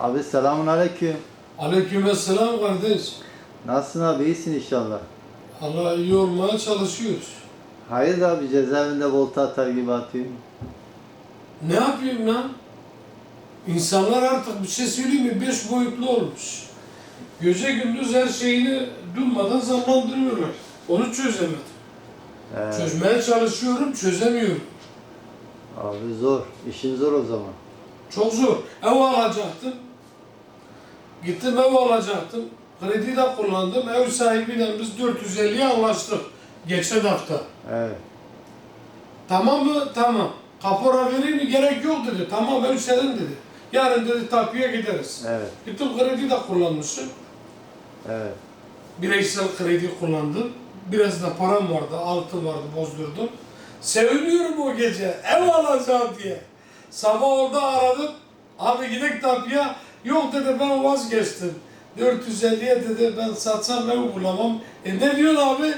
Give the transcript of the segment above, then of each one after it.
Abi selamun aleyküm. Aleykümselam kardeş. Nasılsın abi? İyisin inşallah. Allah iyi olmaya çalışıyoruz. Hayır abi cezaevinde volta atar gibi atıyor. Ne yapayım lan? İnsanlar artık bir şey söyleyeyim mi? Beş boyutlu olmuş. Gece gündüz her şeyini durmadan zamlandırıyorlar. Onu çözemedim. Ee, Çözmeye çalışıyorum, çözemiyorum. abi zor. İşin zor o zaman. Çok zor. Ev alacaktım. Gittim ev alacaktım. Kredi de kullandım. Ev sahibiyle biz 450'ye anlaştık. Geçen hafta. Evet. Tamam mı? Tamam. Kapora vereyim mi? Gerek yok dedi. Tamam ev senin dedi. Yarın dedi tapuya gideriz. Evet. Gittim kredi de kullanmışım. Evet. Bireysel kredi kullandım. Biraz da param vardı, altın vardı, bozdurdum. Seviniyorum o gece, ev alacağım diye. Sabah orada aradım, abi gidelim tapuya. Yok dedi ben vazgeçtim. 450'ye dedi ben satsam ev bulamam. E ne diyorsun abi?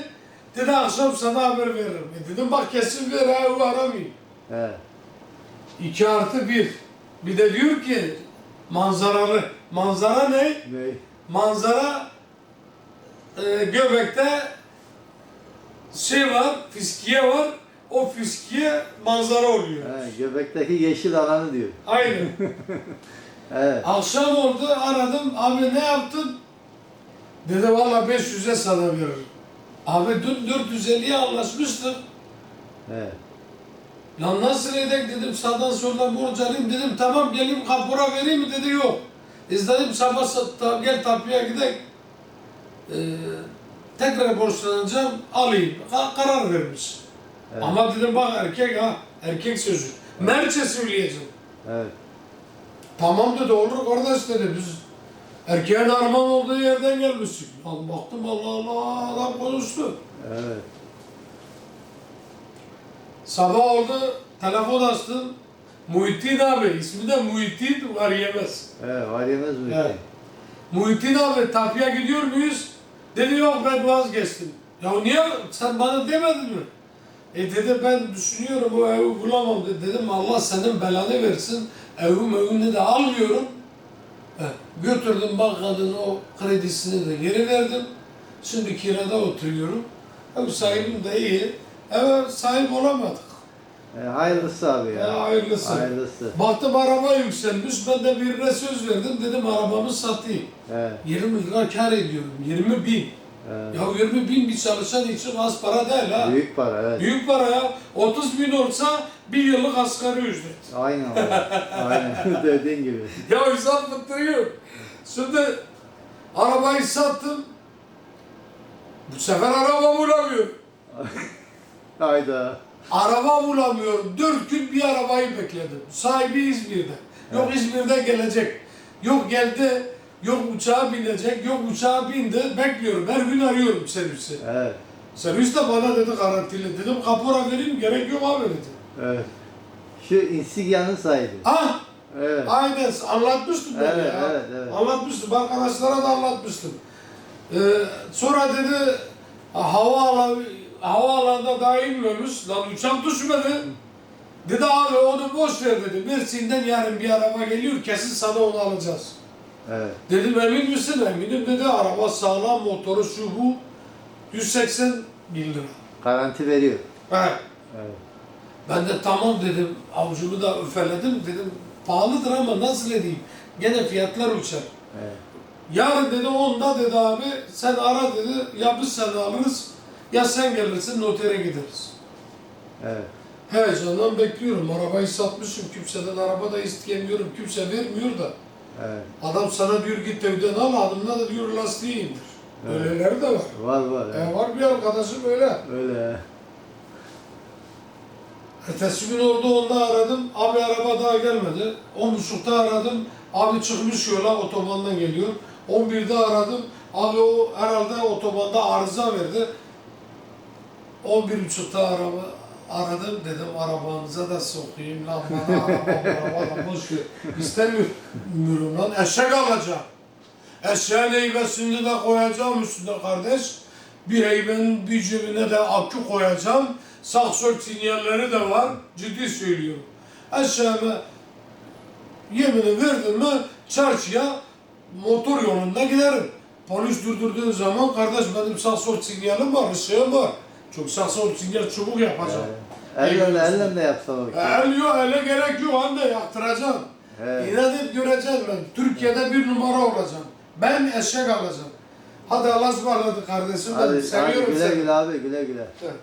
Dedi akşam sana haber veririm. E dedim bak kesin ver ha, evi aramayayım. Evet. 2 artı 1. Bir de diyor ki manzaralı. Manzara ne? Ne? Manzara e, Göbek'te şey var, fiskiye var. O fiskiye manzara oluyor. He, göbekteki yeşil alanı diyor. Aynen. Evet. Akşam oldu aradım. Abi ne yaptın? Dedi valla 500'e sana veririm. Abi dün 450'ye anlaşmıştık. Evet. Lan nasıl edek dedim sağdan soldan borç alayım dedim tamam geleyim kapora vereyim mi dedi yok. İzledim sabah sa- ta- gel tapuya gidelim. Ee, tekrar borçlanacağım alayım. Ka- karar vermiş. Evet. Ama dedim bak erkek ha erkek sözü. Merçe söyleyeceğim. Evet. Tamam dedi olur kardeş dedi biz erkeğin armağan olduğu yerden gelmiştik. Lan baktım Allah Allah adam konuştu. Evet. Sabah oldu, telefon açtım. Muhittin abi, ismi de Muhittin var yemez. Evet. Var yemez mi? Evet. Muhittin abi, tapya gidiyor muyuz? Dedi yok ben vazgeçtim. Ya niye, sen bana demedin mi? E dedi ben düşünüyorum o evi bulamam dedi. Dedim Allah senin belanı versin. Evim evini de almıyorum. E, götürdüm bankanın o kredisini de geri verdim. Şimdi kirada oturuyorum. Ev sahibim de iyi. Eve sahip olamadık. E, hayırlısı abi ya. Ya hayırlısı. Hayırlısı. Baktım araba yükselmiş. Ben de birine söz verdim. Dedim arabamı satayım. Evet. 20 lira kar ediyorum. 20 bin. Evet. Ya 20 bin bir çalışan için az para değil ha. Büyük, Büyük para evet. para ya. 30 bin olsa bir yıllık asgari ücret. Aynen. Aynen. Dediğin gibi. Ya hesap fıttırıyor. Şimdi arabayı sattım. Bu sefer araba bulamıyorum. Hayda. Araba bulamıyorum. Dört gün bir arabayı bekledim. Sahibi İzmir'de. Yok İzmir'de gelecek. Yok geldi. Yok uçağa binecek. Yok uçağa bindi. Bekliyorum. Her gün arıyorum servisi. Evet. Servis de bana dedi garantili. Dedim kapora vereyim. Gerek yok abi dedi. Evet. Şu Insignia'nın sahibi. Ah! Evet. Aynen anlatmıştım ben Evet, ya. evet, evet. Anlatmıştım. Arkadaşlara da anlatmıştım. Ee, sonra dedi havaalanı havaalanında daha inmemiş. Lan uçak düşmedi. Dedi abi onu boş ver dedi. Mersin'den yarın bir araba geliyor kesin sana onu alacağız. Evet. Dedim emin misin? Eminim dedi. Araba sağlam motoru şu bu. 180 bin lira. Garanti veriyor. He. Evet. Ben de tamam dedim. Avucumu da üfeledim. Dedim pahalıdır ama nasıl edeyim? Gene fiyatlar uçar. Evet. Yarın dedi onda dedi abi sen ara dedi ya biz seni alırız ya sen gelirsin notere gideriz. Evet. Heyecandan bekliyorum. Arabayı satmışım. Kimseden araba da isteyemiyorum. Kimse vermiyor da. Evet. Adam sana diyor git evden al adımda da diyor lastiği indir. Evet. Öyleleri de var. Var var. E, Evet. var bir arkadaşım öyle. Öyle. Ertesi gün orada onda aradım. Abi araba daha gelmedi. 10.30'da aradım. Abi çıkmış yola otobandan geliyor. 11'de aradım. Abi o herhalde otobanda arıza verdi. 11.30'da araba aradım dedim arabanıza da sokayım lan bana araba araba boş ver. İstemiyorum lan eşek alacağım. Eşeğin heybesini de koyacağım üstüne kardeş. Bir heybenin bir cebine de akü koyacağım. Sağ sol sinyalleri de var. Ciddi söylüyorum. Eşeğime Yemini verdim mi çarşıya motor yolunda giderim. Polis durdurduğu zaman kardeş benim sağ sol sinyalim var, ışığım var. Çok sağ sol sinyal çubuk yapacağım. Ellerle ellerle yapsam o E, El yok, ele gerek yok anne yaktıracağım. He. İnat et göreceğiz ben. Türkiye'de bir numara olacağım. Ben eşek alacağım. Hadi Allah'a ısmarladık kardeşim. Hadi, benim. hadi Seviyorum güle seni. güle abi güle güle. Evet.